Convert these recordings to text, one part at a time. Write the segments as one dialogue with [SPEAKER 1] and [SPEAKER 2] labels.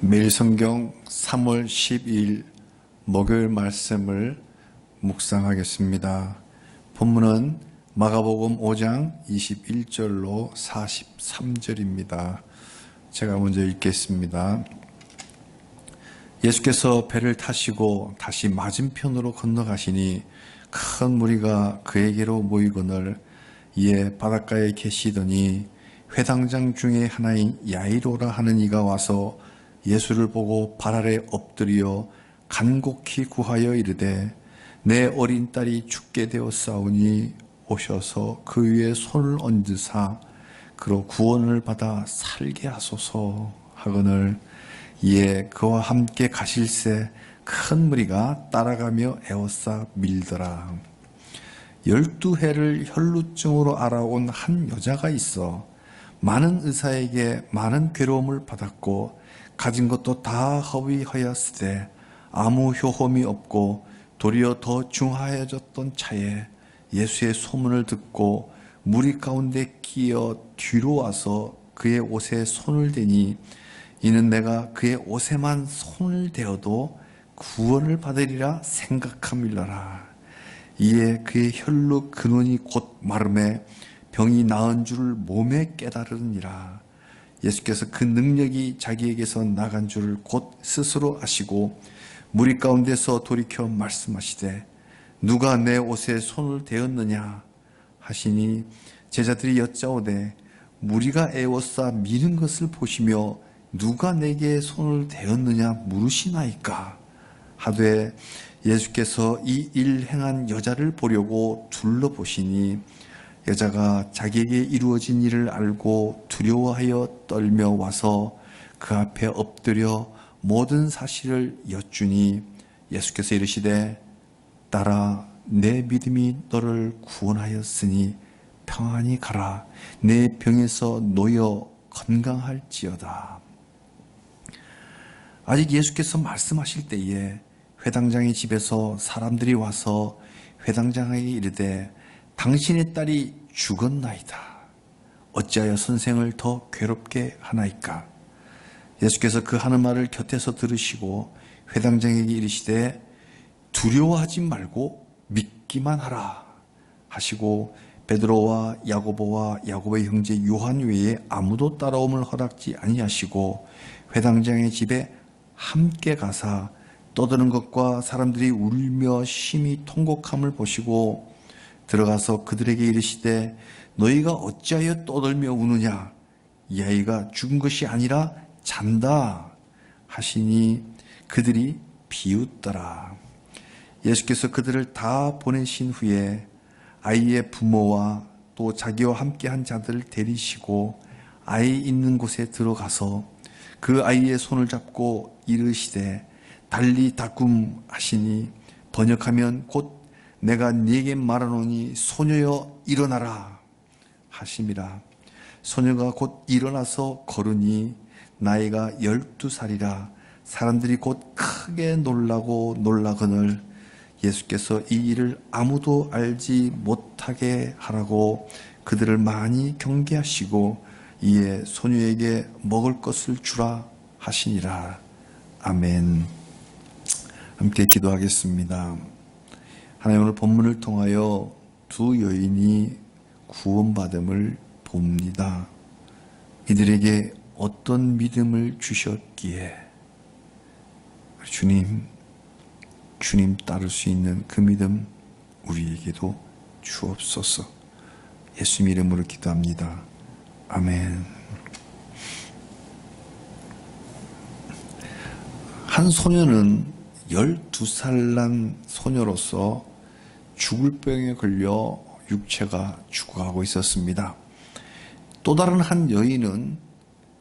[SPEAKER 1] 매일 성경 3월 12일 목요일 말씀을 묵상하겠습니다. 본문은 마가복음 5장 21절로 43절입니다. 제가 먼저 읽겠습니다. 예수께서 배를 타시고 다시 맞은편으로 건너가시니 큰 무리가 그에게로 모이거늘 이에 바닷가에 계시더니 회당장 중에 하나인 야이로라 하는 이가 와서 예수를 보고 발 아래 엎드려 간곡히 구하여 이르되 내 어린 딸이 죽게 되었사오니 오셔서 그 위에 손을 얹으사 그로 구원을 받아 살게 하소서 하거늘 이에 그와 함께 가실새 큰 무리가 따라가며 에워싸 밀더라. 열두 해를 혈루증으로 알아온 한 여자가 있어 많은 의사에게 많은 괴로움을 받았고 가진 것도 다 허위하였으되 아무 효험이 없고 도리어 더 중하여졌던 차에 예수의 소문을 듣고 무리 가운데 끼어 뒤로 와서 그의 옷에 손을 대니 이는 내가 그의 옷에만 손을 대어도 구원을 받으리라 생각함일러라. 이에 그의 혈루 근원이 곧 마름에 병이 나은 줄을 몸에 깨달으니라. 예수께서 그 능력이 자기에게서 나간 줄을 곧 스스로 아시고 무리 가운데서 돌이켜 말씀하시되 누가 내 옷에 손을 대었느냐 하시니 제자들이 여짜오되 무리가 애워싸 미는 것을 보시며 누가 내게 손을 대었느냐 물으시나이까? 하되 예수께서 이 일 행한 여자를 보려고 둘러보시니 여자가 자기에게 이루어진 일을 알고 두려워하여 떨며 와서 그 앞에 엎드려 모든 사실을 여쭈니 예수께서 이르시되 딸아 내 믿음이 너를 구원하였으니 평안히 가라. 내 병에서 놓여 건강할지어다. 아직 예수께서 말씀하실 때에 회당장의 집에서 사람들이 와서 회당장에게 이르되 당신의 딸이 죽었나이다. 어찌하여 선생을 더 괴롭게 하나이까? 예수께서 그 하는 말을 곁에서 들으시고 회당장에게 이르시되 두려워하지 말고 믿기만 하라 하시고 베드로와 야고보와 야고보의 형제 요한 외에 아무도 따라옴을 허락지 아니하시고 회당장의 집에 함께 가사 떠드는 것과 사람들이 울며 심히 통곡함을 보시고 들어가서 그들에게 이르시되 너희가 어찌하여 떠들며 우느냐? 이 아이가 죽은 것이 아니라 잔다. 하시니 그들이 비웃더라. 예수께서 그들을 다 보내신 후에 아이의 부모와 또 자기와 함께 한 자들을 데리시고 아이 있는 곳에 들어가서 그 아이의 손을 잡고 이르시되 달리 다꿈 하시니 번역하면 곧 내가 네게 말하노니 소녀여 일어나라 하심이라 소녀가 곧 일어나서 걸으니 나이가 열두 살이라 사람들이 곧 크게 놀라고 놀라거늘 예수께서 이 일을 아무도 알지 못하게 하라고 그들을 많이 경계하시고 이에 소녀에게 먹을 것을 주라 하시니라. 아멘. 함께 기도하겠습니다. 하나님 오늘 본문을 통하여 두 여인이 구원받음을 봅니다. 이들에게 어떤 믿음을 주셨기에 주님, 주님 따를 수 있는 그 믿음 우리에게도 주옵소서. 예수 이름으로 기도합니다. 아멘. 한 소녀는 12살 난 소녀로서 죽을 병에 걸려 육체가 죽어가고 있었습니다. 또 다른 한 여인은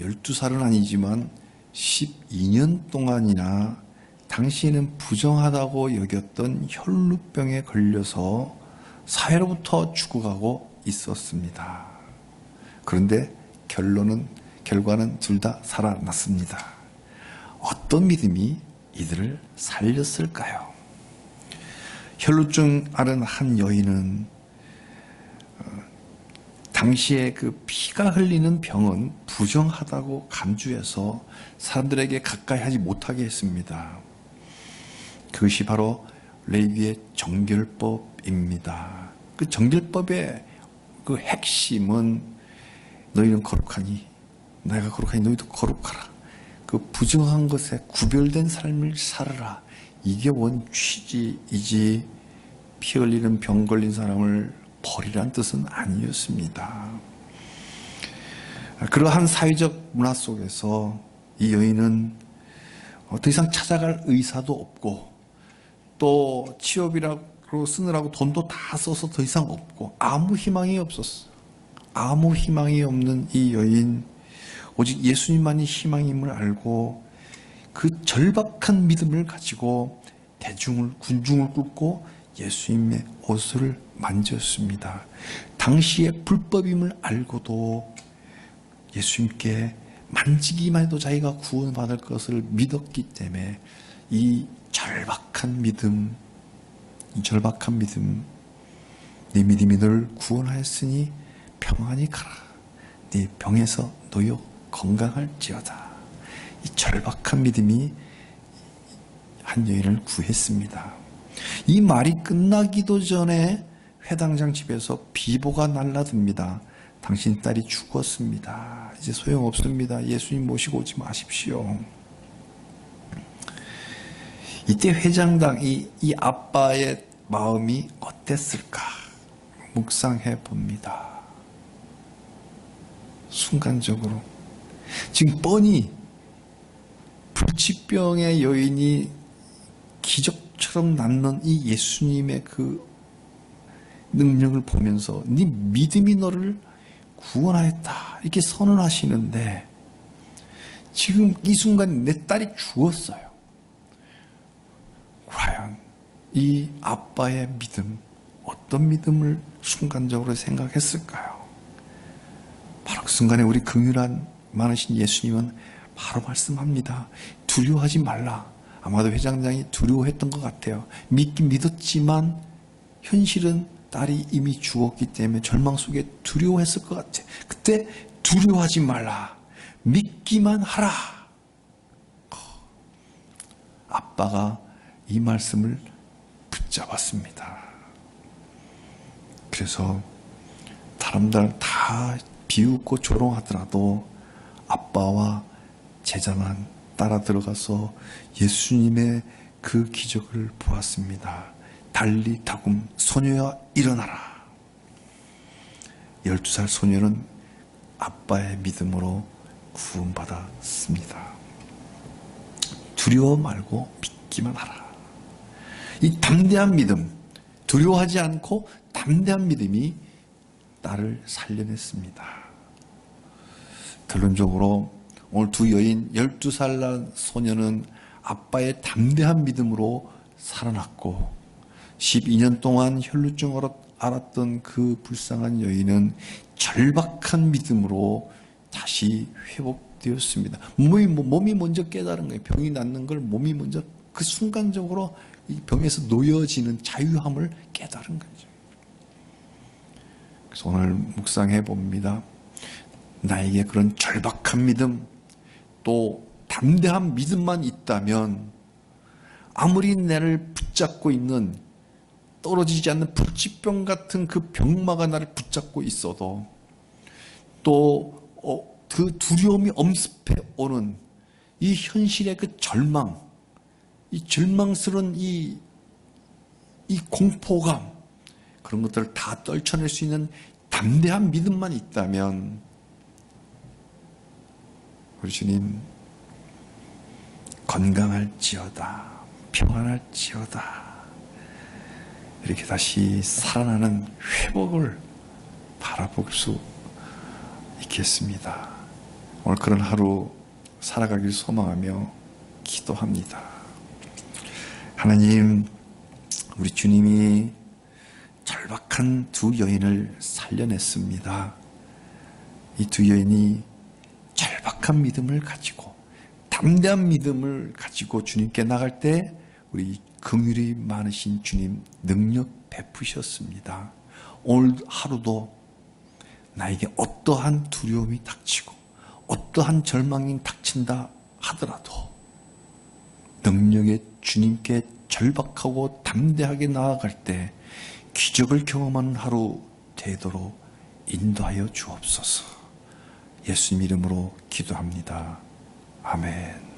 [SPEAKER 1] 12살은 아니지만 12년 동안이나 당시에는 부정하다고 여겼던 혈루병에 걸려서 사회로부터 죽어가고 있었습니다. 그런데 결론은, 결과는 둘 다 살아났습니다. 어떤 믿음이 이들을 살렸을까요? 혈루증 앓은 한 여인은 어, 당시에 그 피가 흘리는 병은 부정하다고 간주해서 사람들에게 가까이 하지 못하게 했습니다. 그것이 바로 레위의 정결법입니다. 그 정결법의 그 핵심은 너희는 거룩하니 내가 거룩하니 너희도 거룩하라. 그 부정한 것에 구별된 삶을 살아라. 이게 원 취지이지 피 흘리는 병 걸린 사람을 버리란 뜻은 아니었습니다. 그러한 사회적 문화 속에서 이 여인은 더 이상 찾아갈 의사도 없고 또 취업이라고 쓰느라고 돈도 다 써서 더 이상 없고 아무 희망이 없었어. 아무 희망이 없는 이 여인 오직 예수님만이 희망임을 알고 그 절박한 믿음을 가지고 대중을 군중을 꿇고 예수님의 옷을 만졌습니다. 당시의 불법임을 알고도 예수님께 만지기만 해도 자기가 구원받을 것을 믿었기 때문에 이 절박한 믿음, 이 절박한 믿음, 네 믿음이 널 구원하였으니 평안히 가라. 네 병에서 놓여 건강할지어다. 이 절박한 믿음이 한 여인을 구했습니다. 이 말이 끝나기도 전에 회당장 집에서 비보가 날라듭니다. 당신 딸이 죽었습니다. 이제 소용없습니다. 예수님 모시고 오지 마십시오. 이때 회장당 이, 이 아빠의 마음이 어땠을까? 묵상해 봅니다. 순간적으로. 지금 뻔히 불치병의 여인이 기적처럼 낫는 이 예수님의 그 능력을 보면서 네 믿음이 너를 구원하였다 이렇게 선언하시는데 지금 이 순간 내 딸이 죽었어요. 과연 이 아빠의 믿음 어떤 믿음을 순간적으로 생각했을까요? 바로 그 순간에 우리 긍휼한 많으신 예수님은 바로 말씀합니다. 두려워하지 말라. 아마도 회장장이 두려워했던 것 같아요. 믿긴 믿었지만 현실은 딸이 이미 죽었기 때문에 절망 속에 두려워했을 것 같아. 그때 두려워하지 말라. 믿기만 하라. 아빠가 이 말씀을 붙잡았습니다. 그래서 사람들 다 비웃고 조롱하더라도 아빠와 제자만 따라 들어가서 예수님의 그 기적을 보았습니다. 달리 다금 소녀야 일어나라. 12살 소녀는 아빠의 믿음으로 구원받았습니다. 두려워 말고 믿기만 하라. 이 담대한 믿음, 두려워하지 않고 담대한 믿음이 딸을 살려냈습니다. 결론적으로 오늘 두 여인 12살 난 소녀는 아빠의 담대한 믿음으로 살아났고 12년 동안 혈루증으로 앓았던 그 불쌍한 여인은 절박한 믿음으로 다시 회복되었습니다. 몸이, 몸이 먼저 깨달은 거예요. 병이 낫는 걸 몸이 먼저 그 순간적으로 이 병에서 놓여지는 자유함을 깨달은 거죠. 그래서 오늘 묵상해 봅니다. 나에게 그런 절박한 믿음, 또 담대한 믿음만 있다면 아무리 나를 붙잡고 있는 떨어지지 않는 불치병 같은 그 병마가 나를 붙잡고 있어도 또 어, 그 두려움이 엄습해 오는 이 현실의 그 절망, 이 절망스러운 이, 이 공포감, 그런 것들을 다 떨쳐낼 수 있는 담대한 믿음만 있다면 우리 주님 건강할지어다 평안할지어다 이렇게 다시 살아나는 회복을 바라볼 수 있겠습니다. 오늘 그런 하루 살아가길 소망하며 기도합니다. 하나님, 우리 주님이 절박한 두 여인을 살려냈습니다. 이 두 여인이 절박 한 믿음을 가지고 담대한 믿음을 가지고 주님께 나갈 때 우리 긍휼이 많으신 주님 능력 베푸셨습니다. 오늘 하루도 나에게 어떠한 두려움이 닥치고 어떠한 절망이 닥친다 하더라도 능력의 주님께 절박하고 담대하게 나아갈 때 기적을 경험하는 하루 되도록 인도하여 주옵소서. 예수님 이름으로 기도합니다. 아멘.